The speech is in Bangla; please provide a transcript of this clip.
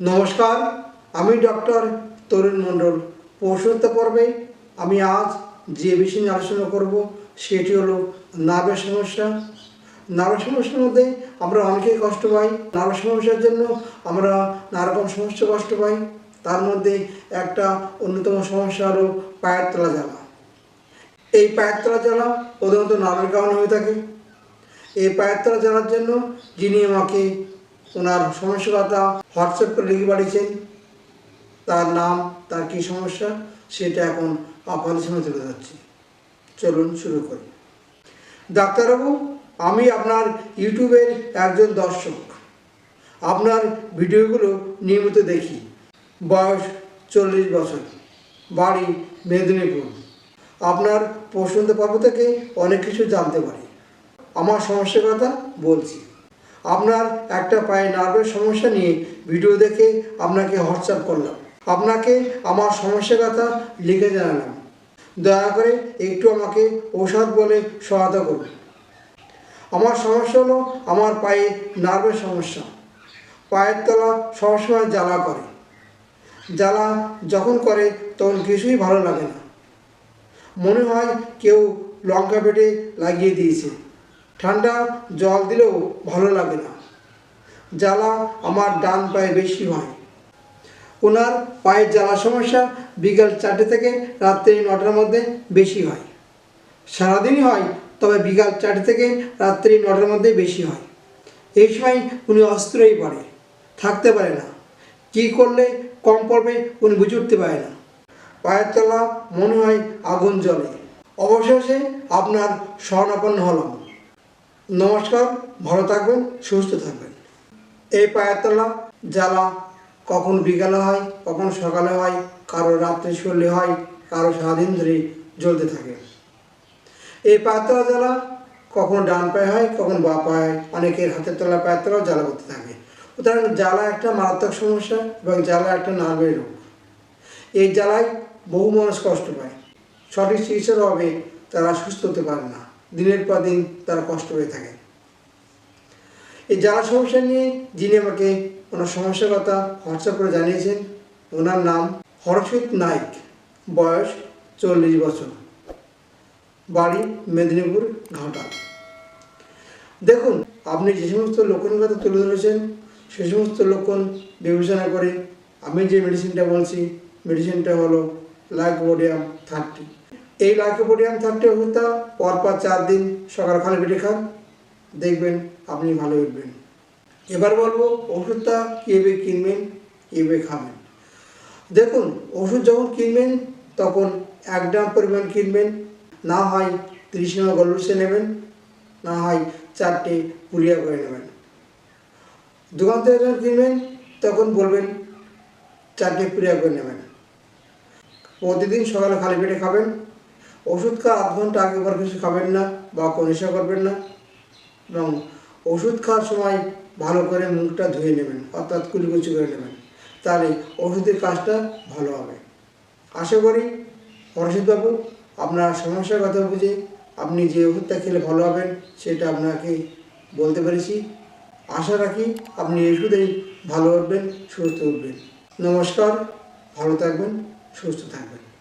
নমস্কার, আমি ডক্টর তরুণ মণ্ডল। পৌষত্ব পর্বে আমি আজ যে বিষয় নিয়ে আলোচনা করব, সেটি হলো নার্ভের সমস্যা। নার্ভের সমস্যার মধ্যে আমরা অনেকেই কষ্ট পাই। নার্ভের সমস্যার জন্য আমরা নানা রকম সমস্যা, কষ্ট পাই। তার মধ্যে একটা অন্যতম সমস্যা হলো পায়ের তলা জ্বালা। এই পায়ের তলা জ্বালা প্রধানত নার্ভের কারণে হয়ে থাকে। এই পায়ের তলা জ্বালার জন্য যিনি আমাকে ওনার সমস্যার কথা হোয়াটসঅ্যাপ করে লিখে পাঠিয়েছেন। তার নাম, তার কী সমস্যা, সেটা এখন আপনাদের সামনে তুলে ধরছি। চলুন শুরু করি। ডাক্তারবাবু, আমি আপনার ইউটিউবের একজন দর্শক। আপনার ভিডিওগুলো নিয়মিত দেখি। বয়স চল্লিশ বছর। বাড়ি মেদিনীপুর। আপনার প্রশ্ন পর্ব থেকে অনেক কিছু জানতে পারি। আমার সমস্যার কথা বলছি। আপনার একটা পায়ে নার্ভের সমস্যা নিয়ে ভিডিও দেখে আপনাকে হোয়াটসঅ্যাপ করলাম। আপনাকে আমার সমস্যার কথা লিখে জানালাম। দয়া করে একটু আমাকে ঔষধ বলে সহায়তা করুন। আমার সমস্যা হলো আমার পায়ে নার্ভের সমস্যা। পায়ের তলা সবসময় জ্বালা করে। জ্বালা যখন করে তখন কিছুই ভালো লাগে না। মনে হয় কেউ লঙ্কা পেটে লাগিয়ে দিয়েছে। ঠান্ডা জল দিলেও ভালো লাগে না। জ্বালা আমার ডান পায়ে বেশি হয়। ওনার পায়ের জ্বালা সমস্যা বিকাল চারটে থেকে রাত্রি নটার মধ্যে বেশি হয়। সারাদিনই হয়, তবে বিকাল চারটে থেকে রাত্রি নটার মধ্যে বেশি হয়। এই সময় উনি অস্ত্রই পড়ে, থাকতে পারে না। কী করলে কম পড়বে উনি বুঝে উঠতে পারে না। পায়ের তলা মনে হয় আগুন জ্বলে। অবশেষে আপনার স্বর্ণাপন্ন হলাম। নমস্কার, ভালো থাকবেন, সুস্থ থাকবেন। এই পায়ের তলা, জ্বালা কখন বিকালে হয়, কখন সকালে হয়, কারও রাত্রে শরীরে হয়, কারও সারাদিন ধরে জ্বলতে থাকে। এই পায়ের তলা, জ্বালা কখন ডান পায়ে হয়, কখন বা পায়ে হয়, অনেকের হাতের তলা, পায়ের তলাও জ্বালা করতে থাকে। সুতরাং জ্বালা একটা মারাত্মক সমস্যা এবং জ্বালা একটা নার্ভের রোগ। এই জ্বালায় বহু মানুষ কষ্ট পায়। সঠিক চিকিৎসার অভাবে তারা সুস্থ হতে পারে না। দিনের পর দিন তারা কষ্ট হয়ে থাকে। এই জ্বালা সমস্যা নিয়ে যিনি আমাকে ওনার সমস্যার কথা হোয়াটসঅ্যাপ করে জানিয়েছেন, ওনার নাম হরষিত নাইক, বয়স চল্লিশ বছর। বাড়ি মেদিনীপুর ঘাটা দেখুন, আপনি যে সমস্ত লক্ষণের কথা তুলে ধরেছেন, সে সমস্ত লক্ষণ বিবেচনা করে আমি যে মেডিসিনটা বলছি মেডিসিনটা হলো লাইকোপোডিয়াম থার্টি এই লাইকোপোডিয়াম থাকতে ওষুধটা পরপর চার দিন সকাল খালি পেটে খান। দেখবেন আপনি ভালো উঠবেন এবার বলব, ওষুধটা কীভাবে কিনবেন, কীভাবে খাবেন। দেখুন, ওষুধ যখন কিনবেন, তখন এক গ্রাম পরিমাণ কিনবেন। না হয় তিরিশ গলুসে নেবেন, না হয় চারটে পুলিয়া করে নেবেন। দোকান থেকে যখন কিনবেন, তখন বলবেন চারটে পুলিয়া করে নেবেন। প্রতিদিন সকালে খালি পেটে খাবেন। ওষুধ খাওয়া আধ ঘণ্টা আগে পর কিছু খাবেন না, বা কনিষা করবেন না। এবং ওষুধ খাওয়ার সময় ভালো করে মুখটা ধুয়ে নেবেন, অর্থাৎ কুচি করে নেবেন। তাহলে ওষুধের কাজটা ভালো হবে। আশা করি হরষিতবাবু আপনার সমস্যার কথা বুঝে আপনি যে ওষুধটা খেলে ভালো হবেন, সেটা আপনাকে বলতে পেরেছি। আশা রাখি আপনি ওষুধেই ভালো উঠবেন, সুস্থ উঠবেন। নমস্কার, ভালো থাকবেন, সুস্থ থাকবেন।